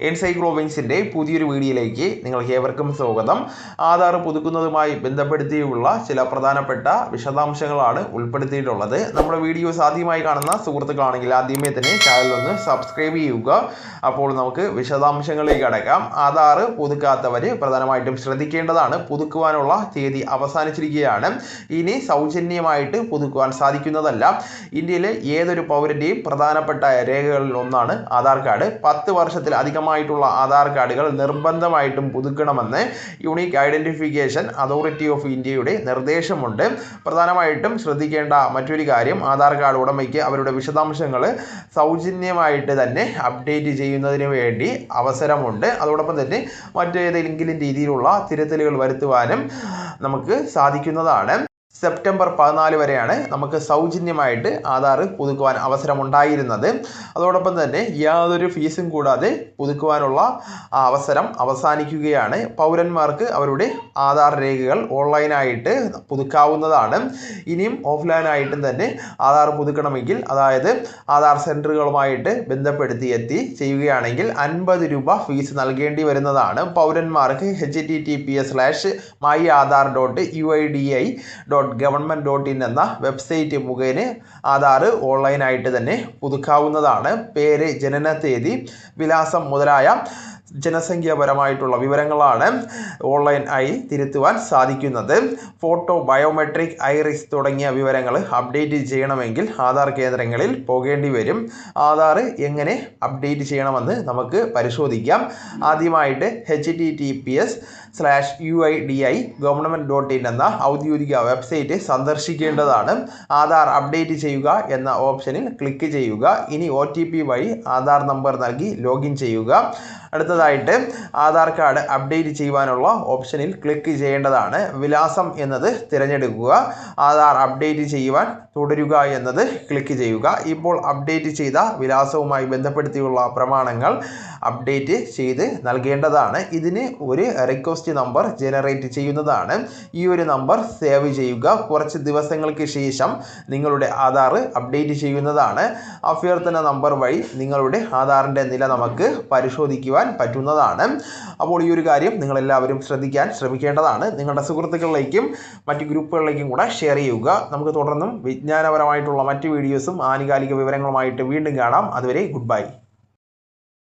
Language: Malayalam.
എൻസൈക്ലോവിങ്സിന്റെ പുതിയൊരു വീഡിയോയിലേക്ക് നിങ്ങൾക്ക് ഏവർക്കും സ്വാഗതം. ആധാർ പുതുക്കുന്നതുമായി ബന്ധപ്പെടുത്തിയുള്ള ചില പ്രധാനപ്പെട്ട വിശദാംശങ്ങളാണ് ഉൾപ്പെടുത്തിയിട്ടുള്ളത്. നമ്മുടെ വീഡിയോസ് ആദ്യമായി കാണുന്ന സുഹൃത്തുക്കളാണെങ്കിൽ ആദ്യമേ തന്നെ ചാനൽ ഒന്ന് സബ്സ്ക്രൈബ് ചെയ്യുക. അപ്പോൾ നമുക്ക് വിശദാംശങ്ങളിലേക്ക് അടക്കാം. ആധാർ പുതുക്കാത്തവർ പ്രധാനമായിട്ടും ശ്രദ്ധിക്കേണ്ടതാണ്. പുതുക്കുവാനുള്ള തീയതി അവസാനിച്ചിരിക്കുകയാണ്. ഇനി സൗജന്യമായിട്ട് പുതുക്കുവാൻ സാധിക്കുന്നതല്ല. ഇന്ത്യയിലെ ഏതൊരു പൗരന്റെയും പ്രധാനപ്പെട്ട രേഖകളിൽ ഒന്നാണ് ആധാർ കാർഡ്. പത്ത് വർഷത്തിൽ അധികമായിട്ടുള്ള ആധാർ കാർഡുകൾ നിർബന്ധമായിട്ടും പുതുക്കണമെന്ന് യൂണീക്ക് ഐഡന്റിഫിക്കേഷൻ അതോറിറ്റി ഓഫ് ഇന്ത്യയുടെ നിർദ്ദേശമുണ്ട്. പ്രധാനമായിട്ടും ശ്രദ്ധിക്കേണ്ട മറ്റൊരു കാര്യം ആധാർ കാർഡ് ഉടമയ്ക്ക് അവരുടെ വിശദാംശങ്ങൾ സൗജന്യമായിട്ട് തന്നെ അപ്ഡേറ്റ് ചെയ്യുന്നതിന് വേണ്ടി അവസരമുണ്ട്. അതോടൊപ്പം തന്നെ മറ്റേതെങ്കിലും രീതിയിലുള്ള തിരുത്തലുകൾ വരുത്തുവാനും നമുക്ക് സാധിക്കുന്നതാണ്. സെപ്റ്റംബർ പതിനാല് വരെയാണ് നമുക്ക് സൗജന്യമായിട്ട് ആധാർ പുതുക്കുവാൻ അവസരമുണ്ടായിരുന്നത്. അതോടൊപ്പം തന്നെ യാതൊരു ഫീസും കൂടാതെ പുതുക്കുവാനുള്ള അവസരം അവസാനിക്കുകയാണ്. പൗരന്മാർക്ക് അവരുടെ ആധാർ രേഖകൾ ഓൺലൈനായിട്ട് പുതുക്കാവുന്നതാണ്. ഇനിയും ഓഫ്ലൈനായിട്ടും തന്നെ ആധാർ പുതുക്കണമെങ്കിൽ അതായത് ആധാർ സെന്ററുകളുമായിട്ട് ബന്ധപ്പെടുത്തി എത്തി ചെയ്യുകയാണെങ്കിൽ അൻപത് രൂപ ഫീസ് നൽകേണ്ടി വരുന്നതാണ്. പൗരന്മാർക്ക് H T T P S slash my Aadhaar dot U I D I dot government dot in എന്ന വെബ്സൈറ്റ് മുഖേന ആധാർ ഓൺലൈനായിട്ട് തന്നെ പുതുക്കാവുന്നതാണ്. പേര് ജനന തീയതി വിലാസം മുതലായ ജനസംഖ്യാപരമായിട്ടുള്ള വിവരങ്ങളാണ് ഓൺലൈൻ ആയി തിരുത്തുവാൻ സാധിക്കുന്നത്. ഫോട്ടോ ബയോമെട്രിക് ഐറിസ് തുടങ്ങിയ വിവരങ്ങൾ അപ്ഡേറ്റ് ചെയ്യണമെങ്കിൽ ആധാർ കേന്ദ്രങ്ങളിൽ പോകേണ്ടി വരും. ആധാർ എങ്ങനെ അപ്ഡേറ്റ് ചെയ്യണമെന്ന് നമുക്ക് പരിശോധിക്കാം. ആദ്യമായിട്ട് H T T P S slash U I D I government dot in എന്ന ഔദ്യോഗിക വെബ്സൈറ്റ് സന്ദർശിക്കേണ്ടതാണ്. ആധാർ അപ്ഡേറ്റ് ചെയ്യുക എന്ന ഓപ്ഷനിൽ ക്ലിക്ക് ചെയ്യുക. ഇനി ഒ വഴി ആധാർ നമ്പർ നൽകി ലോഗിൻ ചെയ്യുക. അടുത്തതായിട്ട് ആധാർ കാർഡ് അപ്ഡേറ്റ് ചെയ്യുവാനുള്ള ഓപ്ഷനിൽ ക്ലിക്ക് ചെയ്യേണ്ടതാണ്. വിലാസം എന്നത് തിരഞ്ഞെടുക്കുക. ആധാർ അപ്ഡേറ്റ് ചെയ്യുവാൻ തുടരുക എന്നത് ക്ലിക്ക് ചെയ്യുക. ഇപ്പോൾ അപ്ഡേറ്റ് ചെയ്ത വിലാസവുമായി ബന്ധപ്പെടുത്തിയുള്ള പ്രമാണങ്ങൾ അപ്ഡേറ്റ് ചെയ്ത് നൽകേണ്ടതാണ്. ഇതിന് ഒരു റിക്വസ്റ്റ് നമ്പർ ജനറേറ്റ് ചെയ്യുന്നതാണ്. ഈ ഒരു നമ്പർ സേവ് ചെയ്യുക കുറച്ച് ദിവസങ്ങൾക്ക് ശേഷം നിങ്ങളുടെ ആധാർ അപ്ഡേറ്റ് ചെയ്യുന്നതാണ്. അഭ്യർത്ഥന നമ്പർ വഴി നിങ്ങളുടെ ആധാറിന്റെ നില നമുക്ക് പരിശോധിക്കുവാൻ പറ്റുന്നതാണ്. അപ്പോൾ ഈ ഒരു കാര്യം നിങ്ങളെല്ലാവരും ശ്രദ്ധിക്കാൻ ശ്രമിക്കേണ്ടതാണ്. നിങ്ങളുടെ സുഹൃത്തുക്കളിലേക്കും മറ്റ് ഗ്രൂപ്പുകളിലേക്കും കൂടെ ഷെയർ ചെയ്യുക. നമുക്ക് തുടർന്നും വിജ്ഞാനപരമായിട്ടുള്ള മറ്റ് വീഡിയോസും ആനുകാലിക വിവരങ്ങളുമായിട്ട് വീണ്ടും കാണാം. അതുവരെ ഗുഡ് ബൈ.